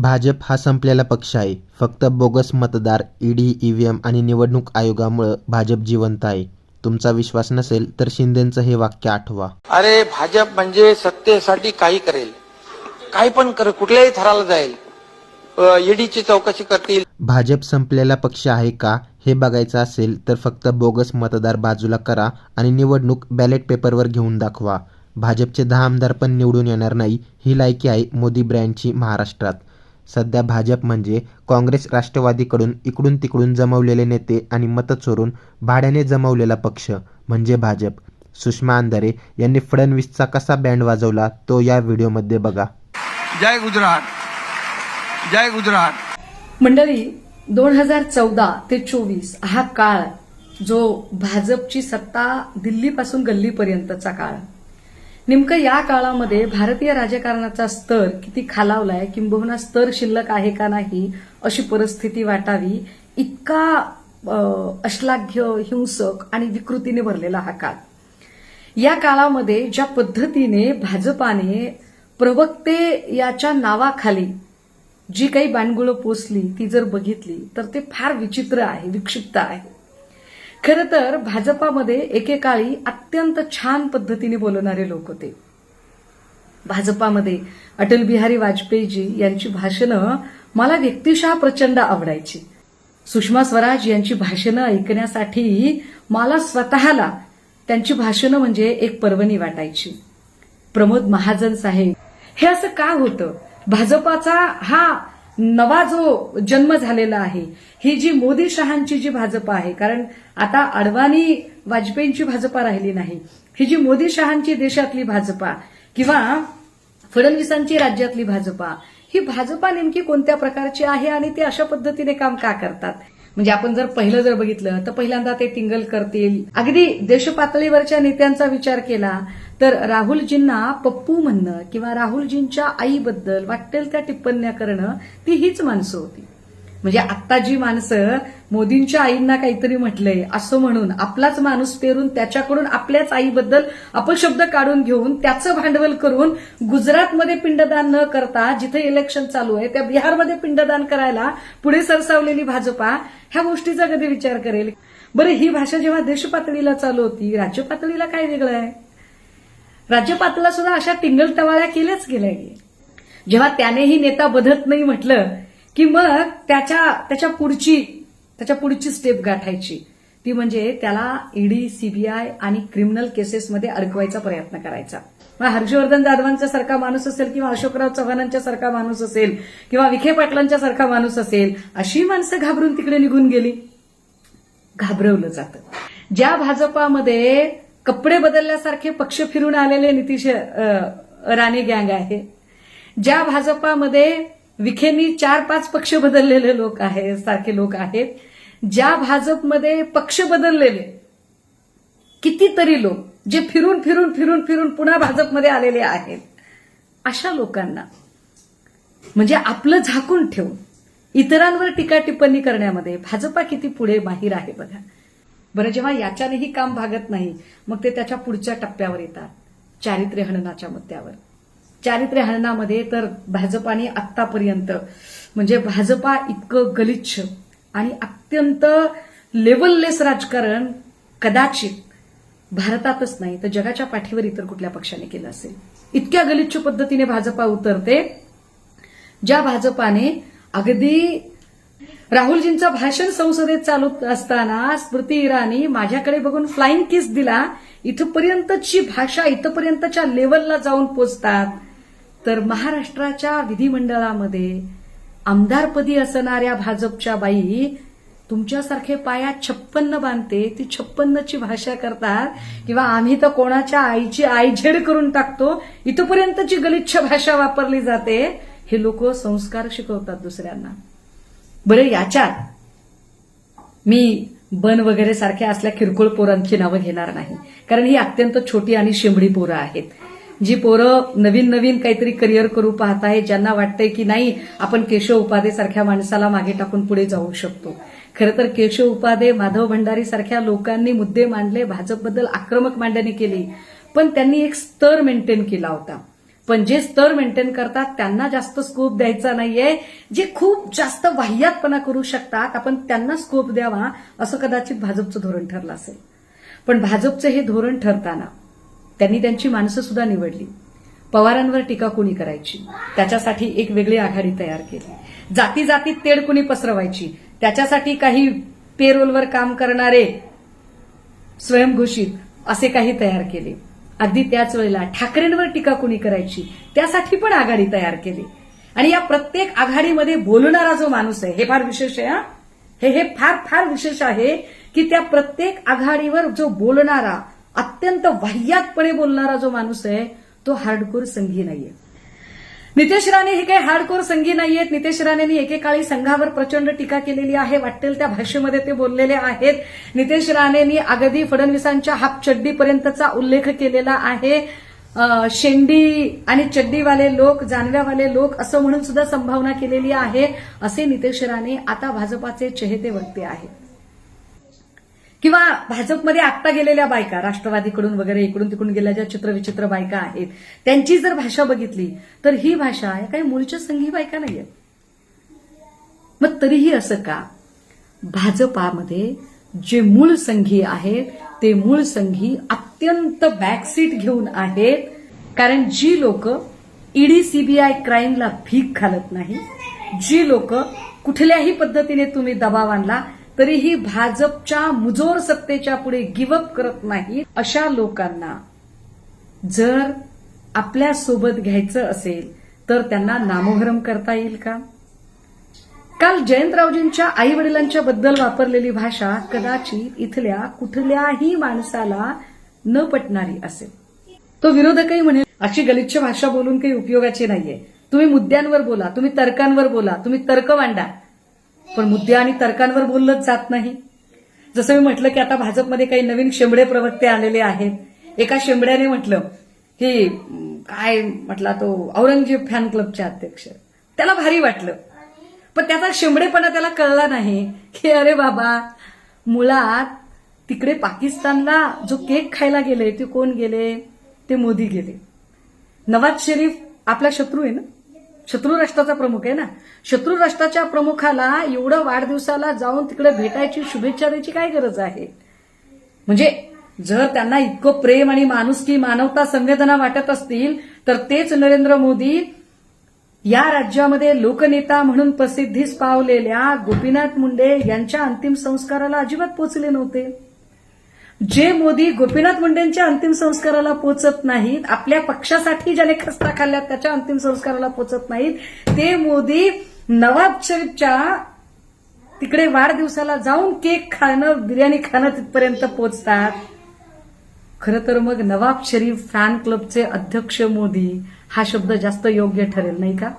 भाजप हा संपलेला पक्ष आहे. फक्त बोगस मतदार ईडी ईव्हीएम आणि निवडणूक आयोगामुळं भाजप जिवंत आहे. तुमचा विश्वास नसेल तर शिंदेचं हे वाक्य आठवा. अरे भाजप म्हणजे सत्तेसाठी काही करेल. काही पण करेल कुठल्याही थराला जाईल. ईडीची चौकशी करतील. भाजप संपलेला पक्ष आहे का हे बघायचं असेल तर फक्त बोगस मतदार बाजूला करा आणि निवडणूक बॅलेट पेपरवर घेऊन दाखवा. भाजपचे दहा आमदार पण निवडून येणार नाही ही लायकी आहे मोदी ब्रँडची महाराष्ट्रात. सध्या भाजप म्हणजे काँग्रेस राष्ट्रवादीकडून इकडून तिकडून जमवलेले नेते आणि मतं चोरून भाड्याने जमवलेला पक्ष म्हणजे भाजप. सुषमा अंधारे यांनी फडणवीसचा कसा बँड वाजवला तो या व्हिडिओमध्ये बघा. जय गुजरात. जय गुजरात. मंडळी दोन हजार चौदा ते चोवीस हा काळ जो भाजपची सत्ता दिल्लीपासून गल्लीपर्यंतचा काळ. नेमकं या काळामध्ये भारतीय राजकारणाचा स्तर किती खालावलाय किंबहुना स्तर शिल्लक आहे का नाही अशी परिस्थिती वाटावी इतका अश्लाघ्य हिंसक आणि विकृतीने भरलेला हा काळ. या काळामध्ये ज्या पद्धतीने भाजपाने प्रवक्ते याच्या नावाखाली जी काही बाणगुळं पोचली ती जर बघितली तर ते फार विचित्र आहे विक्षिप्त आहे. खरं तर भाजपामध्ये एकेकाळी अत्यंत छान पद्धतीने बोलणारे लोक होते. भाजपामध्ये अटल बिहारी वाजपेयीजी यांची भाषणं मला व्यक्तिशः प्रचंड आवडायची. सुषमा स्वराज यांची भाषणं ऐकण्यासाठी मला स्वतःला त्यांची भाषणं म्हणजे एक पर्वणी वाटायची. प्रमोद महाजन साहेब हे असं का होतं? भाजपाचा हा नवा जो जन्म झालेला आहे ही जी मोदी शहांची जी भाजपा आहे कारण आता अडवाणी वाजपेयींची भाजपा राहिली नाही ही जी मोदी शहांची देशातली भाजपा किंवा फडणवीसांची राज्यातली भाजपा ही भाजपा नेमकी कोणत्या प्रकारची आहे आणि ते अशा पद्धतीने काम का करतात? म्हणजे आपण जर पहिलं जर बघितलं तर पहिल्यांदा ते टिंगल करतील. अगदी देशपातळीवरच्या नेत्यांचा विचार केला तर राहुलजींना पप्पू म्हणणं किंवा राहुलजींच्या आईबद्दल वाटेल त्या टिप्पण्या करणं ती हीच माणसं होती. म्हणजे आत्ता जी माणसं मोदींच्या आईंना काहीतरी म्हटलंय असं म्हणून आपलाच माणूस पेरून त्याच्याकडून आपल्याच आईबद्दल अपशब्द काढून घेऊन त्याचं भांडवल करून गुजरातमध्ये पिंडदान न करता जिथे इलेक्शन चालू आहे त्या बिहारमध्ये पिंडदान करायला पुढे सरसावलेली भाजपा ह्या गोष्टीचा कधी विचार करेल? बरं ही भाषा जेव्हा देशपातळीला चालू होती राज्य पातळीला काय वेगळं आहे? राज्यपातला सुद्धा अशा टिंगल टवाळ्या केल्याच गेल्या जेव्हा त्यानेही नेता बधत नाही म्हटलं की मग त्याच्या त्याच्या पुढची त्याच्या पुढची स्टेप गाठायची. ती म्हणजे त्याला ईडी सीबीआय आणि क्रिमिनल केसेसमध्ये अडकवायचा प्रयत्न करायचा. मग हर्षवर्धन जाधवांचा सारखा माणूस असेल किंवा अशोकराव चव्हाणांच्या सारखा माणूस असेल किंवा विखे पाटलांच्या सारखा माणूस असेल अशी माणसं घाबरून तिकडे निघून गेली. घाबरवलं जातं. ज्या भाजपामध्ये कपडे बदलल्यासारखे पक्ष फिरून आलेले नितीश राणे गँग आहे. ज्या भाजपामध्ये विखेंनी चार पाच पक्ष बदललेले लोक आहेत सारखे लोक आहेत ज्या भाजपमध्ये पक्ष बदललेले कितीतरी लोक जे फिरून फिरून फिरून फिरून पुन्हा भाजपमध्ये आलेले आहेत अशा लोकांना म्हणजे आपलं झाकून ठेवून इतरांवर टीका टिप्पणी करण्यामध्ये भाजपा किती पुढे माहीर आहे बघा. बरं जेव्हा याच्यानेही काम भागत नाही मग ते त्याच्या पुढच्या टप्प्यावर येतात चारित्र्य हननाच्या मुद्द्यावर. चारित्र्य हननामध्ये तर भाजपाने आत्तापर्यंत म्हणजे भाजपा इतकं गलिच्छ आणि अत्यंत लेवललेस राजकारण कदाचित भारतातच नाही तर जगाच्या पाठीवर इतर कुठल्या पक्षाने केलं असेल. इतक्या गलिच्छ पद्धतीने भाजपा उतरते ज्या भाजपाने अगदी राहुलजींचं भाषण संसदेत चालू असताना स्मृती इराणी माझ्याकडे बघून फ्लाइंग किस दिला. इथपर्यंतची भाषा इथपर्यंतच्या लेवलला जाऊन पोचतात. तर महाराष्ट्राच्या विधिमंडळामध्ये आमदारपदी असणाऱ्या भाजपच्या बाई तुमच्यासारखे पाया छप्पन्न बांधते. ती छप्पन्नची भाषा करतात. किंवा आम्ही तर कोणाच्या आईची आईझेड करून टाकतो. इथपर्यंतची गलिच्छ भाषा वापरली जाते. हे लोक संस्कार शिकवतात दुसऱ्यांना. बरं याच्यात मी बन वगैरे सारख्या असल्या किरकोळ पोरांची नावं घेणार नाही. कारण ही अत्यंत छोटी आणि शिंबडी पोरं आहेत. जी पोरं नवीन नवीन काहीतरी करिअर करू पाहत आहेत ज्यांना वाटतंय की नाही आपण केशव उपाधे सारख्या माणसाला मागे टाकून पुढे जाऊ शकतो. खरं तर केशव उपाधे माधव भंडारी सारख्या लोकांनी मुद्दे मांडले भाजपबद्दल आक्रमक मांडणी केली. पण त्यांनी एक स्तर मेंटेन केला होता. पण जे स्तर मेंटेन करतात त्यांना जास्त स्कोप द्यायचा नाहीये. जे खूप जास्त वाह्यातपणा करू शकतात आपण त्यांना स्कोप द्यावा असं कदाचित भाजपचं धोरण ठरलं असेल. पण भाजपचं हे धोरण ठरताना त्यांनी त्यांची माणसं सुद्धा निवडली. पवारांवर टीका कोणी करायची? त्याच्यासाठी एक वेगळी आघाडी तयार केली. जाती जातीत तेढ कुणी पसरवायची? त्याच्यासाठी काही पेरोलवर काम करणारे स्वयंघोषित असे काही तयार केले. अगदी त्याच वेळेला ठाकरेंवर टीका कुणी करायची त्यासाठी पण आघाडी तयार केली. आणि या प्रत्येक आघाडीमध्ये बोलणारा जो माणूस आहे हे फार विशेष आहे हा? हे हे फार फार विशेष आहे की त्या प्रत्येक आघाडीवर जो बोलणारा अत्यंत वाह्यातपणे बोलणारा जो माणूस आहे तो हार्डकोर संघी नाहीये. नितेश राणे हे काही हार्डकोर संघी नाहीयेत. नितेश राणेंनी एकेकाळी संघावर प्रचंड टीका केलेली आहे. वाटेल त्या भाषेमध्ये ते बोललेले आहेत. नितेश राणेंनी अगदी फडणवीसांच्या हाफ चड्डीपर्यंतचा उल्लेख केलेला आहे. शेंडी आणि चड्डीवाले लोक जानव्यावाले लोक असं म्हणून सुद्धा संभावना केलेली आहे. असे नितेश राणे आता भाजपाचे चेहते वक्ते आहेत. किंवा भाजपमध्ये आत्ता गेलेल्या बायका राष्ट्रवादीकडून वगैरे इकडून तिकडून गेल्या ज्या चित्रविचित्र बायका आहेत त्यांची जर भाषा बघितली तर ही भाषा या काही मूळच्या संघी बायका नाहीयेत. मग तरीही असं का? भाजपामध्ये जे मूळ संघी आहेत ते मूळ संघी अत्यंत बॅकसीट घेऊन आहेत. कारण जी लोक ईडी सीबीआय क्राईमला भीक घालत नाही जी लोक कुठल्याही पद्धतीने तुम्ही दबाव आणला तरीही भाजपच्या मुजोर सत्तेच्या पुढे गिवअप करत नाही अशा लोकांना. जर आपल्यासोबत घ्यायचं असेल तर त्यांना नामोहरम करता येईल का? काल जयंतरावजींच्या आई वडिलांच्या बद्दल वापरलेली भाषा कदाचित इथल्या कुठल्याही माणसाला न पटणारी असेल. तो विरोधकही म्हणेल अशी गलिच्छ भाषा बोलून काही उपयोगाची नाहीये. तुम्ही मुद्द्यांवर बोला तुम्ही तर्कांवर बोला तुम्ही तर्क मांडा. पण मुद्दे आणि तर्कांवर बोललंच जात नाही. जसं मी म्हटलं की आता भाजपमध्ये काही नवीन शेंबडे प्रवक्ते आलेले आहेत. एका शेंबड्याने म्हटलं की काय म्हटला तो औरंगजेब फॅन क्लबचे अध्यक्ष. त्याला भारी वाटलं. पण त्याचा शेंबडेपणा त्याला कळला नाही की अरे बाबा मुळात तिकडे पाकिस्तानला जो केक खायला गेले ते कोण गेले? ते मोदी गेले. नवाज शरीफ आपला शत्रू आहे ना? शत्रू राष्ट्राचा प्रमुख आहे ना? शत्रू राष्ट्राच्या प्रमुखाला एवढं वाढदिवसाला जाऊन तिकडे भेटायची शुभेच्छा द्यायची काय गरज आहे? म्हणजे जर त्यांना इतकं प्रेम आणि माणुसकी मानवता संवेदना वाटत असतील तर तेच नरेंद्र मोदी या राज्यामध्ये लोकनेता म्हणून प्रसिद्धीस पावलेल्या गोपीनाथ मुंडे यांच्या अंतिम संस्काराला अजिबात पोचले नव्हते. जे मोदी गोपीनाथ मुंडेंच्या अंतिम संस्काराला पोचत नाहीत आपल्या पक्षासाठी ज्याने खस्ता खाल्ल्यात त्याच्या अंतिम संस्काराला पोचत नाहीत ते मोदी नवाब शरीफच्या तिकडे वाढदिवसाला जाऊन केक खाणं बिर्याणी खाणं तिथपर्यंत पोचतात. खरं तर मग नवाब शरीफ फॅन क्लबचे अध्यक्ष मोदी हा शब्द जास्त योग्य ठरेल नाही का?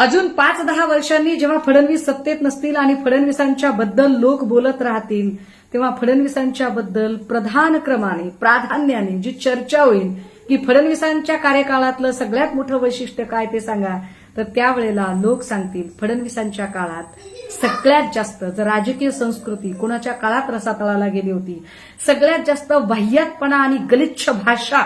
अजून पाच दहा वर्षांनी जेव्हा फडणवीस सत्तेत नसतील आणि फडणवीसांच्या बद्दल लोक बोलत राहतील तेव्हा फडणवीसांच्या बद्दल प्रधान क्रमाने प्राधान्याने जी चर्चा होईल की फडणवीसांच्या कार्यकाळातलं सगळ्यात मोठं वैशिष्ट्य काय ते सांगा. तर त्यावेळेला लोक सांगतील फडणवीसांच्या काळात सगळ्यात जास्त जर राजकीय संस्कृती कोणाच्या काळात रसातळाला गेली होती सगळ्यात जास्त बाह्यातपणा आणि गलिच्छ भाषा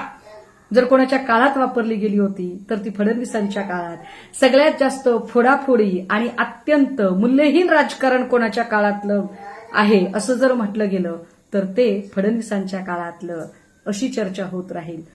जर कोणाच्या काळात वापरली गेली होती तर ती फडणवीसांच्या काळात. सगळ्यात जास्त फोडाफोडी आणि अत्यंत मूल्यहीन राजकारण कोणाच्या काळातलं आहे असं जर म्हटलं गेलं तर ते फडणवीसांच्या काळातलं अशी चर्चा होत राहील.